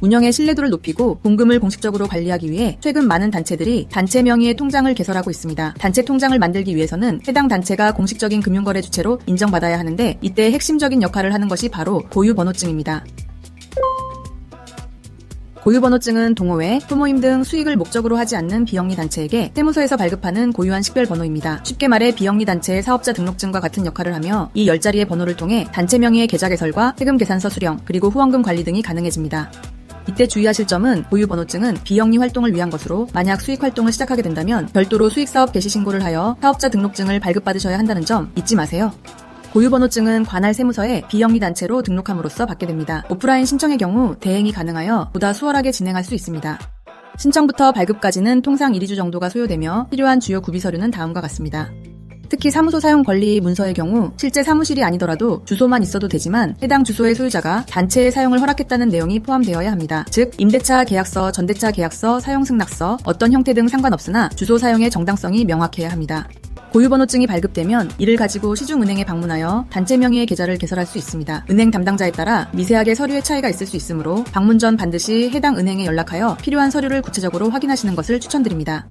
운영의 신뢰도를 높이고 공금을 공식적으로 관리하기 위해 최근 많은 단체들이 단체 명의의 통장을 개설하고 있습니다. 단체 통장을 만들기 위해서는 해당 단체가 공식적인 금융거래 주체로 인정받아야 하는데 이때 핵심적인 역할을 하는 것이 바로 고유번호증입니다. 고유번호증은 동호회, 소모임 등 수익을 목적으로 하지 않는 비영리 단체에게 세무서에서 발급하는 고유한 식별번호입니다. 쉽게 말해 비영리 단체의 사업자 등록증과 같은 역할을 하며 이 10자리의 번호를 통해 단체 명의의 계좌 개설과 세금 계산서 수령, 그리고 후원금 관리 등이 가능해집니다. 이때 주의하실 점은 고유번호증은 비영리 활동을 위한 것으로 만약 수익 활동을 시작하게 된다면 별도로 수익사업 개시 신고를 하여 사업자 등록증을 발급받으셔야 한다는 점 잊지 마세요. 고유번호증은 관할 세무서에 비영리 단체로 등록함으로써 받게 됩니다. 오프라인 신청의 경우 대행이 가능하여 보다 수월하게 진행할 수 있습니다. 신청부터 발급까지는 통상 1, 2주 정도가 소요되며 필요한 주요 구비 서류는 다음과 같습니다. 특히 사무소 사용 권리 문서의 경우 실제 사무실이 아니더라도 주소만 있어도 되지만 해당 주소의 소유자가 단체의 사용을 허락했다는 내용이 포함되어야 합니다. 즉 임대차 계약서, 전대차 계약서, 사용 승낙서 어떤 형태 등 상관없으나 주소 사용의 정당성이 명확해야 합니다. 고유번호증이 발급되면 이를 가지고 시중은행에 방문하여 단체 명의의 계좌를 개설할 수 있습니다. 은행 담당자에 따라 미세하게 서류의 차이가 있을 수 있으므로 방문 전 반드시 해당 은행에 연락하여 필요한 서류를 구체적으로 확인하시는 것을 추천드립니다.